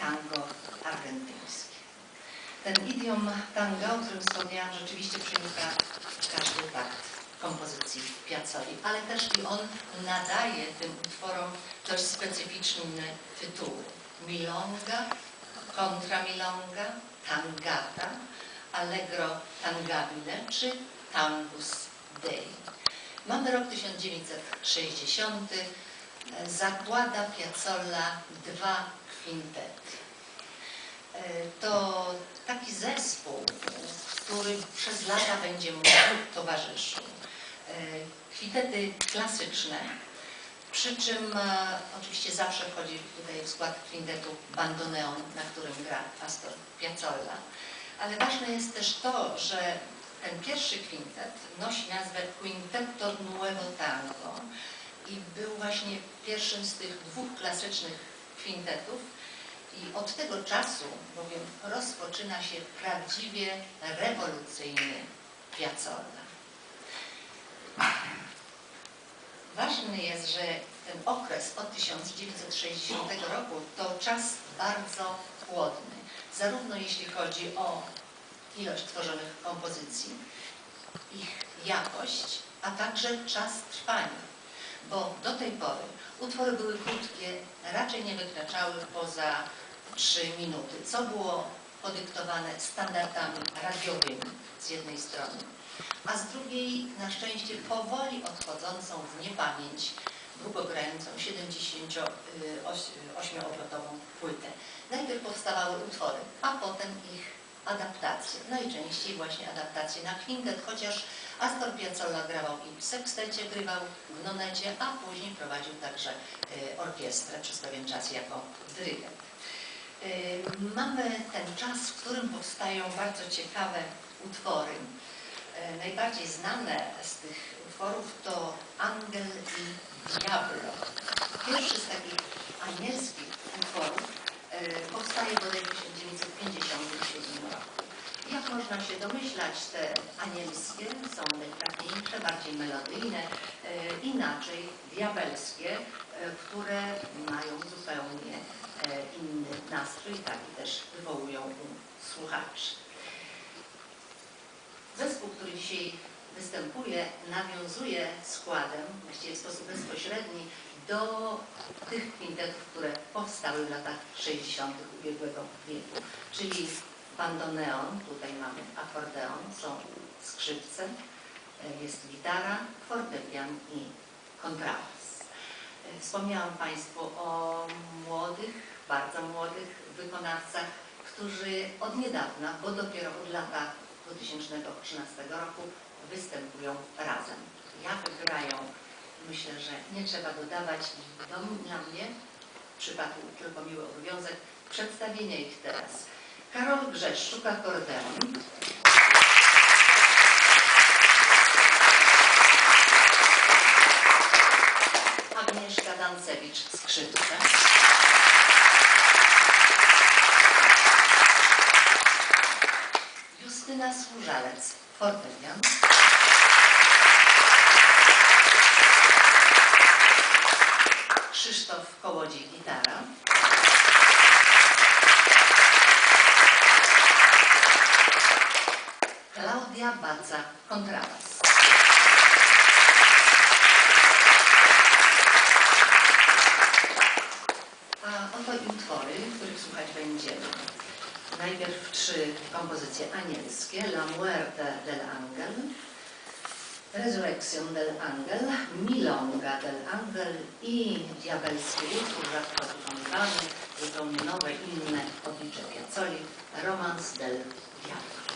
tango argentyńskie. Ten idiom tango, o którym wspomniałam, rzeczywiście przenika każdy takt kompozycji Piazzoli, ale też i on nadaje tym utworom dość specyficzne tytuły. Milonga, contramilonga, tangata, allegro tangabile czy tangus dei. Mamy rok 1960, e, zakłada Piazzolla dwa kwintety. E, To taki zespół, który przez lata będzie mu towarzyszył. E, Kwintety klasyczne, przy czym e, oczywiście zawsze wchodzi tutaj w skład kwintetu bandoneon, na którym gra Astor Piazzolla. Ale ważne jest też to, że ten pierwszy kwintet nosi nazwę Quintetto Nuevo Tango i był właśnie pierwszym z tych dwóch klasycznych kwintetów i od tego czasu bowiem rozpoczyna się prawdziwie rewolucyjny Piazzolla. Ważny jest, że ten okres od 1960 roku to czas bardzo chłodny, zarówno jeśli chodzi o ilość tworzonych kompozycji, ich jakość, a także czas trwania, bo do tej pory utwory były krótkie, raczej nie wykraczały poza 3 minuty, co było podyktowane standardami radiowymi z jednej strony, a z drugiej na szczęście powoli odchodzącą w niepamięć długogrającą 78-obrotową płytę. Najpierw powstawały utwory, a potem ich adaptacje. Najczęściej właśnie adaptacje na kwintet, chociaż Astor Piazzolla grawał i w sekstecie, grywał w nonecie, a później prowadził także e, orkiestrę przez pewien czas jako dyrygent. E, Mamy ten czas, w którym powstają bardzo ciekawe utwory. E, Najbardziej znane z tych utworów to Angel i Diablo. Pierwszy z takich anielskich utworów e, powstaje bodaj w 1957 roku. Jak można się domyślać, te anielskie są delikatniejsze, bardziej melodyjne, e, inaczej diabelskie, e, które mają zupełnie e, inny nastrój, taki też wywołują u słuchaczy. Zespół, który dzisiaj występuje, nawiązuje składem, właściwie w sposób bezpośredni, do tych kwintetów, które powstały w latach 60. ubiegłego wieku, czyli bandoneon, tutaj mamy akordeon, są skrzypce, e, jest gitara, fortepian i kontrabas. E, Wspomniałam Państwu o młodych, bardzo młodych wykonawcach, którzy od niedawna, bo dopiero od lata 2013 roku występują razem. Jak grają, myślę, że nie trzeba dodawać. To dla mnie przypadł tylko miły obowiązek przedstawienia ich teraz. Karol Grzeszczuk, akordeon. Agnieszka Dancewicz, skrzypce. Justyna Służalec, fortepian. A oto i utwory, których słuchać będziemy. Najpierw trzy kompozycje anielskie. La Muerte del Angel, Resurrection del Angel, Milonga del Angel i diabelski utwór, rzadko wykonywany, zupełnie nowe, inne oblicze Piazzoli, Romans del Diablo.